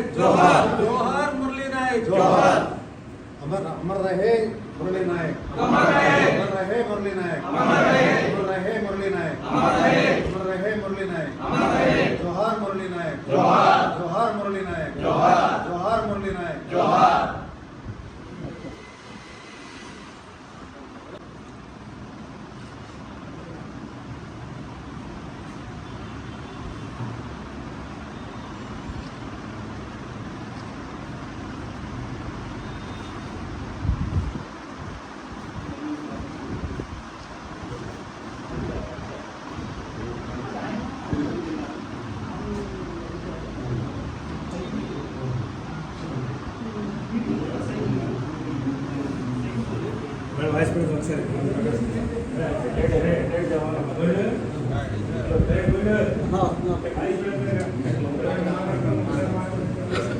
नायक जोहर। जोहार मुरली नायक जोहर। अमर अमर रहे मुरली नायक। अमर रहे। अमर रहे मुरली नायक। अमर रहे। अमर रहे मुरली नायक। अमर रहे। अमर रहे मुरली नायक। अमर रहे। जोहर मुरली नायक। जोहर। जोहर मुरली नायक। जोहर। जोहर मुरली नायक। जोहार। వైస్ ప్రెసిడెంట్ ఒకసారి.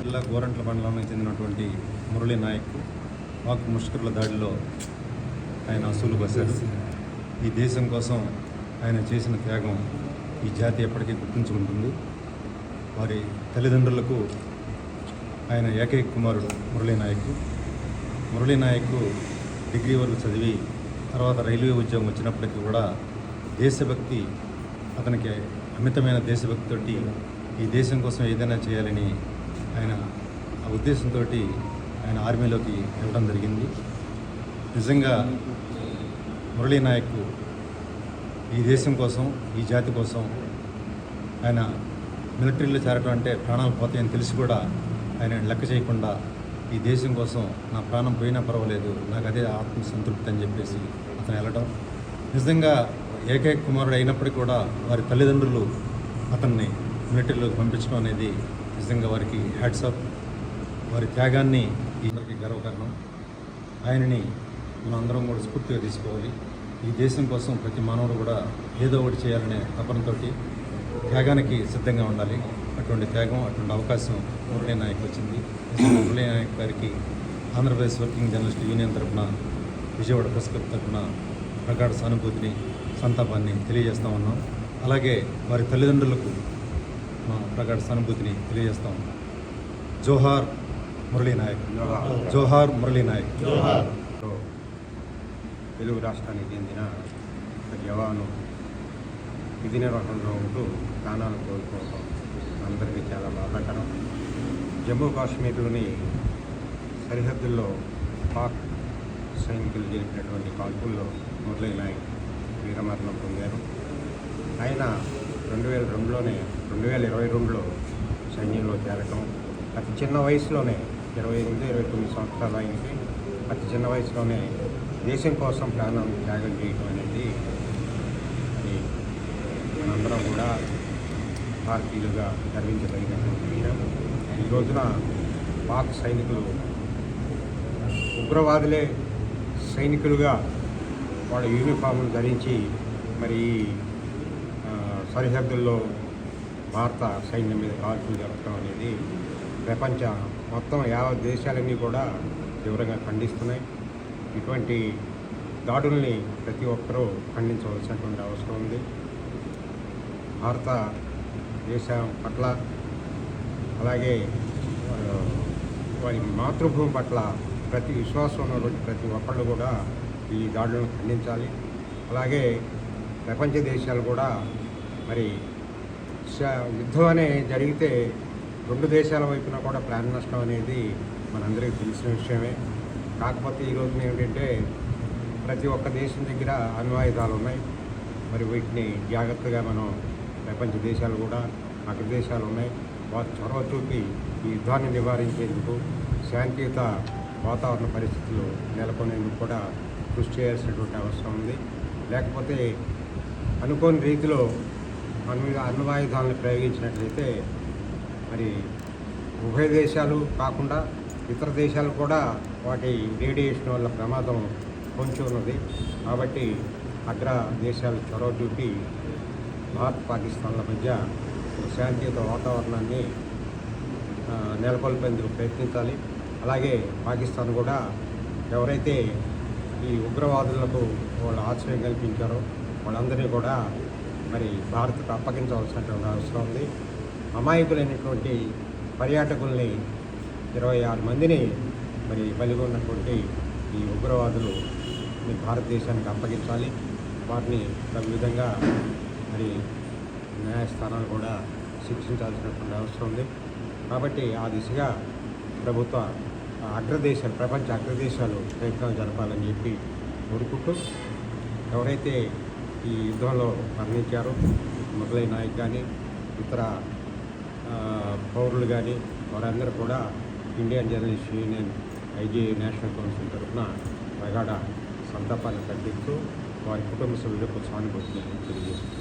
జిల్లా గోరంట్ల మండలానికి చెందినటువంటి మురళీ నాయక్ వాక్ ముష్కరుల దాడిలో ఆయన అసూలు బసారు ఈ దేశం కోసం ఆయన చేసిన త్యాగం ఈ జాతి ఎప్పటికీ గుర్తుంచుకుంటుంది. వారి తల్లిదండ్రులకు ఆయన ఏకైక కుమారుడు మురళీ నాయక్. మురళీ నాయక్ డిగ్రీ వరకు చదివి తర్వాత రైల్వే ఉద్యోగం వచ్చినప్పటికీ కూడా దేశభక్తి అతనికి అమితమైన దేశభక్తితోటి ఈ దేశం కోసం ఏదైనా చేయాలని ఆయన ఆ ఉద్దేశంతో ఆయన ఆర్మీలోకి వెళ్ళడం జరిగింది. నిజంగా మురళీ నాయక్ ఈ దేశం కోసం ఈ జాతి కోసం ఆయన మిలిటరీలో చేరటం అంటే ప్రాణాలు పోతాయని తెలిసి కూడా ఆయన లెక్క చేయకుండా ఈ దేశం కోసం నా ప్రాణం పోయినా పర్వాలేదు నాకు అదే ఆత్మ సంతృప్తి అని చెప్పేసి అతను వెళ్ళడం నిజంగా ఏకైక కుమారుడు అయినప్పటికీ కూడా వారి తల్లిదండ్రులు అతన్ని మిలిటరీలోకి పంపించడం అనేది నిజంగా వారికి హ్యాట్సాప్ వారి త్యాగాన్ని అందరికీ గర్వకారణం. ఆయనని మనం అందరం కూడా స్ఫూర్తిగా తీసుకోవాలి. ఈ దేశం కోసం ప్రతి మానవుడు కూడా ఏదో ఒకటి చేయాలనే తపనతోటి త్యాగానికి సిద్ధంగా ఉండాలి. అటువంటి త్యాగం అటువంటి అవకాశం మురళీ నాయక్ వచ్చింది. మురళీ నాయక్ గారికి ఆంధ్రప్రదేశ్ వర్కింగ్ జర్నలిస్ట్ యూనియన్ తరఫున విజయవాడ ప్రెస్ క్లబ్ తరఫున ప్రగాఢ సానుభూతిని సంతాపాన్ని తెలియజేస్తా ఉన్నాం. అలాగే వారి తల్లిదండ్రులకు మా ప్రగాఢ సానుభూతిని తెలియజేస్తా ఉన్నాం. జోహార్ మురళీ నాయక్. జోహార్ మురళీ నాయక్. తెలుగు రాష్ట్రానికి చెందిన ఒక జవాను విధి నిర్వహణలో ఉంటూ ప్రాణాలు కోల్పోవడం అందరికీ చాలా బాధాకరం జమ్మూ కాశ్మీర్లోని సరిహద్దుల్లో పాక్ సైనికులు జరిపినటువంటి కాల్పుల్లో మురళీ నాయక్ వీరమరణం పొందారు. ఆయన రెండు వేల రెండులోనే రెండు వేల ఇరవై రెండులో సైన్యంలో చేరటం అతి చిన్న వయసులోనే ఇరవై ఎనిమిది ఇరవై తొమ్మిది సంవత్సరాలు ఆయనకి. అతి చిన్న వయసులోనే దేశం కోసం ప్రాణం త్యాగం చేయటం అనేది అది మనందరం కూడా భారతీయులుగా గర్వించదగినటువంటి విషయం ఈ రోజున పాక్ సైనికులు ఉగ్రవాదులే సైనికులుగా వాళ్ళ యూనిఫామ్లు ధరించి మరి ఈ, సరిహద్దుల్లో భారత సైన్యం మీద కాల్పులు జరపడం అనేది ప్రపంచ మొత్తం యావత్ దేశాలన్నీ కూడా తీవ్రంగా ఖండిస్తున్నాయి. ఇటువంటి దాడుల్ని ప్రతి ఒక్కరూ ఖండించవలసినటువంటి అవసరం ఉంది. భారత దేశం పట్ల అలాగే వారి మాతృభూమి పట్ల ప్రతి విశ్వాసం ఉన్నటువంటి ప్రతి ఒక్కళ్ళు కూడా ఈ దాడులను ఖండించాలి. అలాగే ప్రపంచ దేశాలు కూడా మరి యుద్ధం అనే జరిగితే రెండు దేశాల వైపున కూడా ప్రాణ నష్టం అనేది మనందరికీ తెలిసిన విషయమే. కాకపోతే ఈ రోజున ఏమిటంటే ప్రతి ఒక్క దేశం దగ్గర అణ్వాయుధాలు ఉన్నాయి. మరి వీటిని జాగ్రత్తగా మనం ప్రపంచ దేశాలు కూడా అగ్ర దేశాలు ఉన్నాయి. వారు చొరవ చూపి ఈ యుద్ధాన్ని నివారించేందుకు శాంతియుత వాతావరణ పరిస్థితులు నెలకొనేందుకు కూడా కృషి చేయాల్సినటువంటి అవసరం ఉంది. లేకపోతే అనుకోని రీతిలో అణు అణ్వాయుధాలను ప్రయోగించినట్లయితే మరి ఉభయ దేశాలు కాకుండా ఇతర దేశాలు కూడా వాటి రేడియేషన్ వల్ల ప్రమాదం పొంచి ఉన్నది. కాబట్టి అగ్ర దేశాలు చొరవ చూపి భారత్ పాకిస్తాన్ల మధ్య శాంతియుత వాతావరణాన్ని నెలకొల్పేందుకు ప్రయత్నించాలి. అలాగే పాకిస్తాన్ కూడా ఎవరైతే ఈ ఉగ్రవాదులకు వాళ్ళు ఆశ్రయం కల్పించారో వాళ్ళందరినీ కూడా మరి భారత్కు అప్పగించవలసినటువంటి అవసరం ఉంది. అమాయకులైనటువంటి పర్యాటకుల్ని ఇరవై ఆరు మందిని మరి బలిగొన్నటువంటి ఈ ఉగ్రవాదులు భారతదేశానికి అప్పగించాలి. వారిని తగు విధంగా మరి న్యాయస్థానాలు కూడా శిక్షించాల్సినటువంటి అవసరం ఉంది. కాబట్టి ఆ దిశగా ప్రభుత్వ అగ్రదేశాలు ప్రపంచ అగ్రదేశాలు ప్రయత్నాలు జరపాలని చెప్పి కోరుకుంటూ ఎవరైతే ఈ యుద్ధంలో మరణించారో మురళీ నాయక్ కానీ ఇతర పౌరులు కానీ వారందరూ కూడా Indian journalist union I G national council తరఫున ప్రగాఢ సంతాపాన్ని ప్రకటిస్తూ వారి కుటుంబ సభ్యులకు సానుభూతిని తెలియజేస్తున్నారు